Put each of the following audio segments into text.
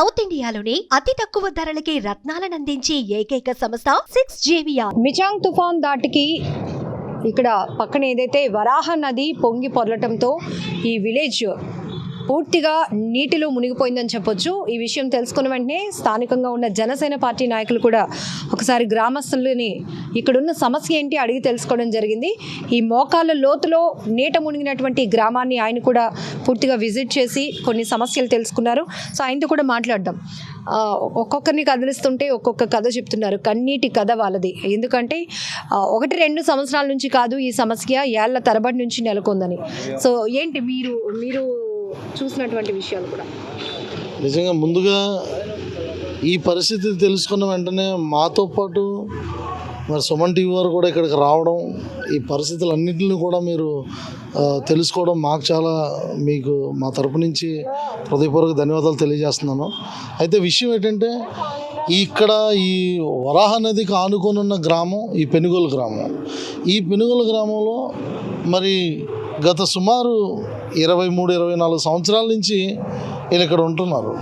South ఇండియాలోని అతి తక్కువ ధరలకి రత్నాలను అందించి ఏకైక సంస్థ సిక్స్ జేవియా మిచాంగ్ తుఫాన్ దాటికి ఇక్కడ పక్కన ఏదైతే వరాహ నది పొంగి పొరలటంతో ఈ విలేజ్ పూర్తిగా నీటిలో మునిగిపోయిందని చెప్పొచ్చు. ఈ విషయం తెలుసుకున్న వెంటనే స్థానికంగా ఉన్న జనసేన పార్టీ నాయకులు కూడా ఒకసారి గ్రామస్తులని ఇక్కడున్న సమస్య ఏంటి అడిగి తెలుసుకోవడం జరిగింది. ఈ మోకాళ్ళ లోతులో నీట మునిగినటువంటి గ్రామాన్ని ఆయన కూడా పూర్తిగా విజిట్ చేసి కొన్ని సమస్యలు తెలుసుకున్నారు. సో ఆయనతో కూడా మాట్లాడదాం. ఒక్కొక్కరిని కదిలిస్తుంటే ఒక్కొక్క కథ చెప్తున్నారు. కన్నీటి కథ వాళ్ళది. ఎందుకంటే ఒకటి రెండు సంవత్సరాల నుంచి కాదు ఈ సమస్య ఏళ్ళ తరబడి నుంచి నెలకొందని. సో ఏంటి మీరు మీరు చూసినటువంటి విషయాలు కూడా. నిజంగా ముందుగా ఈ పరిస్థితి తెలుసుకున్న వెంటనే మాతో పాటు మరి సుమన్ టీవీ వారు కూడా ఇక్కడికి రావడం ఈ పరిస్థితులన్నింటిని కూడా మీరు తెలుసుకోవడం మాకు చాలా మీకు మా తరపు నుంచి హృదయపూర్వక ధన్యవాదాలు తెలియజేస్తున్నాను. అయితే విషయం ఏంటంటే ఇక్కడ ఈ వరాహ నదికి ఆనుకొని ఉన్న గ్రామం ఈ పెనుగోలు గ్రామం. ఈ పెనుగోలు గ్రామంలో మరి గత సుమారు ఇరవై మూడు ఇరవై నాలుగు సంవత్సరాల నుంచి వీళ్ళు ఇక్కడ ఉంటున్నారు.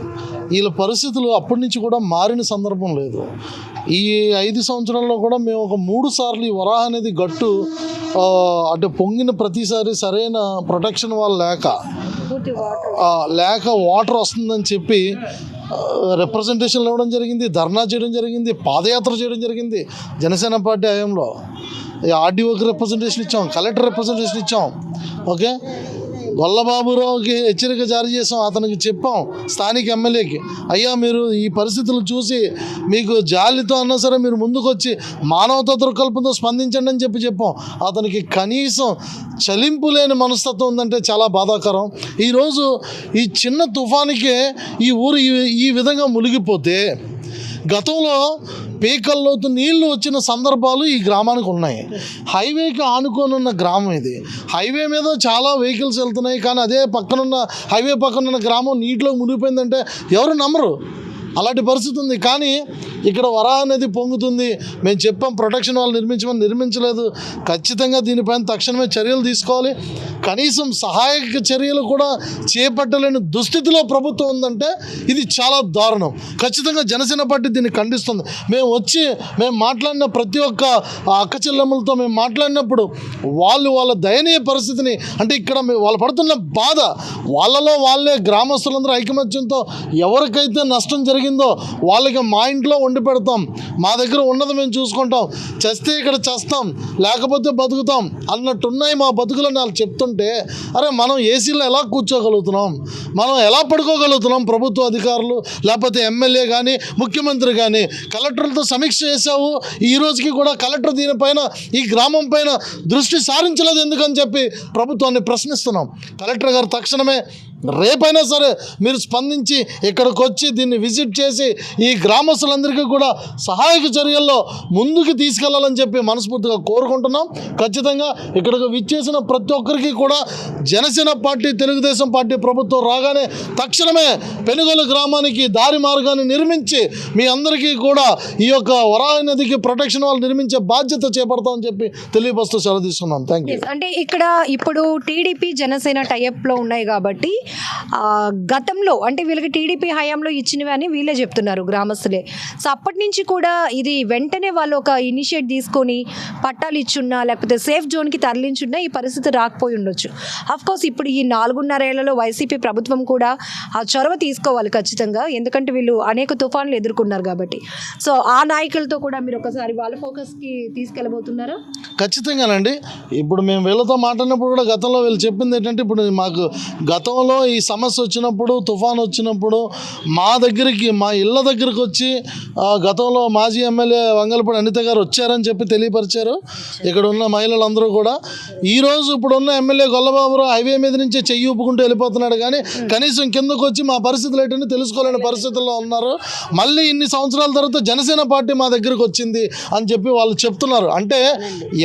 వీళ్ళ పరిస్థితులు అప్పటి నుంచి కూడా మారిన సందర్భం లేదు. ఈ ఐదు సంవత్సరాల్లో కూడా మేము ఒక మూడు సార్లు ఈ వరాహ అనేది గట్టు అంటే పొంగిన ప్రతిసారి సరైన ప్రొటెక్షన్ వాళ్ళు లేక లేక వాటర్ వస్తుందని చెప్పి రిప్రజెంటేషన్లు ఇవ్వడం జరిగింది ధర్నా చేయడం జరిగింది పాదయాత్ర చేయడం జరిగింది జనసేన పార్టీ హయాంలో. ఆర్డీఓకి రిప్రజెంటేషన్ ఇచ్చాం కలెక్టర్ రిప్రజెంటేషన్ ఇచ్చాం. ఓకే గొల్లబాబురావుకి హెచ్చరిక జారీ చేసాం అతనికి చెప్పాం స్థానిక ఎమ్మెల్యేకి. అయ్యా మీరు ఈ పరిస్థితులు చూసి మీకు జాలితో అన్నా సరే మీరు ముందుకొచ్చి మానవతా దృక్కల్పంతో స్పందించండి అని చెప్పి చెప్పాం. అతనికి కనీసం చలింపు లేని మనస్తత్వం ఉందంటే చాలా బాధాకరం. ఈరోజు ఈ చిన్న తుఫానికే ఈ ఊరు ఈ విధంగా మునిగిపోతే గతంలో పేకల్లోతు నీళ్ళు వచ్చిన సందర్భాలు ఈ గ్రామానికి ఉన్నాయి. హైవేకి ఆనుకొని ఉన్న గ్రామం ఇది. హైవే మీద చాలా వెహికల్స్ వెళ్తున్నాయి. కానీ అదే పక్కనున్న హైవే పక్కనున్న గ్రామం నీటిలో మునిగిపోయిందంటే ఎవరు నమ్మరు? అలాంటి పరిస్థితి ఉంది. కానీ ఇక్కడ వరాహ నది పొంగుతుంది. మేము చెప్పాం ప్రొటెక్షన్ వాళ్ళు నిర్మించమని నిర్మించలేదు. ఖచ్చితంగా దీనిపైన తక్షణమే చర్యలు తీసుకోవాలి. కనీసం సహాయక చర్యలు కూడా చేపట్టలేని దుస్థితిలో ప్రభుత్వం ఉందంటే ఇది చాలా దారుణం. ఖచ్చితంగా జనసేన పార్టీ దీన్ని ఖండిస్తుంది. మేము వచ్చి మేము మాట్లాడిన ప్రతి ఒక్క ఆ అక్క చెల్లెమ్మలతో మేము మాట్లాడినప్పుడు వాళ్ళు వాళ్ళ దయనీయ పరిస్థితిని అంటే ఇక్కడ వాళ్ళు పడుతున్న బాధ వాళ్ళలో వాళ్ళే గ్రామస్తులందరూ ఐకమత్యంతో ఎవరికైతే నష్టం జరిగిందో వాళ్ళకి మా ఇంట్లో వండి పెడతాం. మా దగ్గర ఉన్నది మేము చూసుకుంటాం. చస్తే ఇక్కడ చస్తాం. లేకపోతే బతుకుతాం. అన్నట్టున్నాయి మా బతుకులని వాళ్ళు చూస్తుంటే అరే మనం ఏసీలో ఎలా కూర్చోగలుగుతున్నాం? మనం ఎలా పడుకోగలుగుతున్నాం ప్రభుత్వ అధికారులు? లేకపోతే ఎమ్మెల్యే కానీ ముఖ్యమంత్రి కానీ కలెక్టర్లతో సమీక్ష చేశావు? ఈ రోజుకి కూడా కలెక్టర్ దీనిపైన ఈ గ్రామం పైన దృష్టి సారించలేదు ఎందుకని చెప్పి ప్రభుత్వాన్ని ప్రశ్నిస్తున్నాం. కలెక్టర్ గారు తక్షణమే రేపైనా సరే మీరు స్పందించి ఇక్కడికి వచ్చి దీన్ని విజిట్ చేసి ఈ గ్రామస్తులందరికీ కూడా సహాయక చర్యల్లో ముందుకు తీసుకెళ్ళాలని చెప్పి మనస్ఫూర్తిగా కోరుకుంటున్నాం. ఖచ్చితంగా ఇక్కడికి విచ్చేసిన ప్రతి ఒక్కరికి కూడా జనసేన పార్టీ తెలుగుదేశం పార్టీ ప్రభుత్వం రాగానే తక్షణమే పెనుగోలు గ్రామానికి దారి మార్గాన్ని నిర్మించి మీ అందరికీ కూడా ఈ యొక్క వరాహ నదికి ప్రొటెక్షన్ వాళ్ళు నిర్మించే బాధ్యత చేపడతామని చెప్పి తెలియపరుస్తూ సెలవు తీసుకున్నాం థ్యాంక్ యూ అంటే ఇక్కడ ఇప్పుడు టీడీపీ జనసేన టైఅప్లో ఉన్నాయి కాబట్టి గతంలో అంటే వీళ్ళకి టీడీపీ హయాంలో ఇచ్చినవి అని వీళ్ళే చెప్తున్నారు గ్రామస్తులే. సో అప్పటి నుంచి కూడా ఇది వెంటనే వాళ్ళు ఒక ఇనిషియేట్ తీసుకొని పట్టాలు ఇచ్చున్నా లేకపోతే సేఫ్ జోన్కి తరలించున్నా ఈ పరిస్థితి రాకపోయి అఫ్ కోర్స్ ఇప్పుడు ఈ నాలుగున్నరేళ్ళలో వైసీపీ ప్రభుత్వం కూడా ఆ చొరవ తీసుకోవాలి ఖచ్చితంగా. ఎందుకంటే వీళ్ళు అనేక తుఫాన్లు ఎదుర్కొన్నారు కాబట్టి. సో ఆ నాయకులతో కూడా మీరు ఒకసారి వాళ్ళ ఫోకస్కి తీసుకెళ్ళబోతున్నారా? ఖచ్చితంగానండి. ఇప్పుడు మేము వీళ్ళతో మాట్లాడినప్పుడు కూడా గతంలో వీళ్ళు చెప్పింది ఏంటంటే ఇప్పుడు మాకు గతంలో ఈ సమస్య వచ్చినప్పుడు తుఫాన్ వచ్చినప్పుడు మా దగ్గరికి మా ఇళ్ళ దగ్గరికి వచ్చి గతంలో మాజీ ఎమ్మెల్యే వంగలపూడి అనిత గారు వచ్చారని చెప్పి తెలియపరిచారు. ఇక్కడ ఉన్న మహిళలందరూ కూడా. ఈరోజు ఇప్పుడు ఉన్న ఎమ్మెల్యే గొల్లబాబురావు హైవే మీద నుంచి చెయ్యి ఊపుకుంటూ వెళ్ళిపోతున్నాడు కానీ కనీసం కిందకు వచ్చి మా పరిస్థితులు ఏంటని తెలుసుకోలేని పరిస్థితుల్లో ఉన్నారు. మళ్ళీ ఇన్ని సంవత్సరాల తర్వాత జనసేన పార్టీ మా దగ్గరికి వచ్చింది అని చెప్పి వాళ్ళు చెప్తున్నారు. అంటే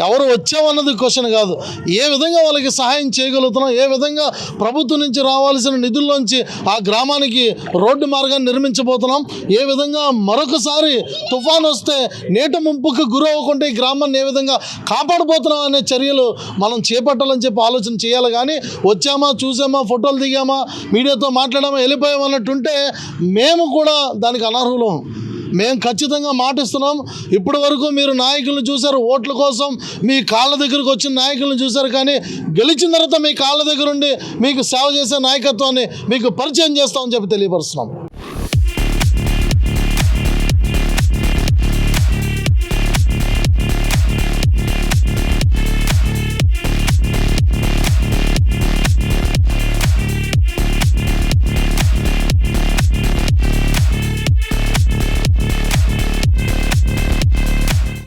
ఎవరు వచ్చామన్నది క్వశ్చన్ కాదు. ఏ విధంగా వాళ్ళకి సహాయం చేయగలుగుతున్నాం? ఏ విధంగా ప్రభుత్వం నుంచి రావాల్సిన నిధుల్లోంచి ఆ గ్రామానికి రోడ్డు మార్గాన్ని నిర్మించబోతున్నాం? ఏ విధంగా మరొక ఒక్కసారి తుఫాన్ వస్తే నీట ముంపుకు గురవ్వకుండా ఈ గ్రామాన్ని ఏ విధంగా కాపాడబోతున్నాం అనే చర్యలు మనం చేపట్టాలని చెప్పి ఆలోచన చేయాలి కానీ వచ్చామా చూసామా ఫోటోలు దిగామా మీడియాతో మాట్లాడామా వెళ్ళిపోయాం అన్నట్టుంటే మేము కూడా దానికి అనర్హులం. మేము ఖచ్చితంగా మాటిస్తున్నాం. ఇప్పటి వరకు మీరు నాయకులను చూశారు ఓట్ల కోసం మీ కాళ్ళ దగ్గరకు వచ్చిన నాయకులను చూశారు కానీ గెలిచిన తర్వాత మీ కాళ్ళ దగ్గరుండి మీకు సేవ చేసే నాయకత్వాన్ని మీకు పరిచయం చేస్తామని చెప్పి తెలియపరుస్తున్నాం.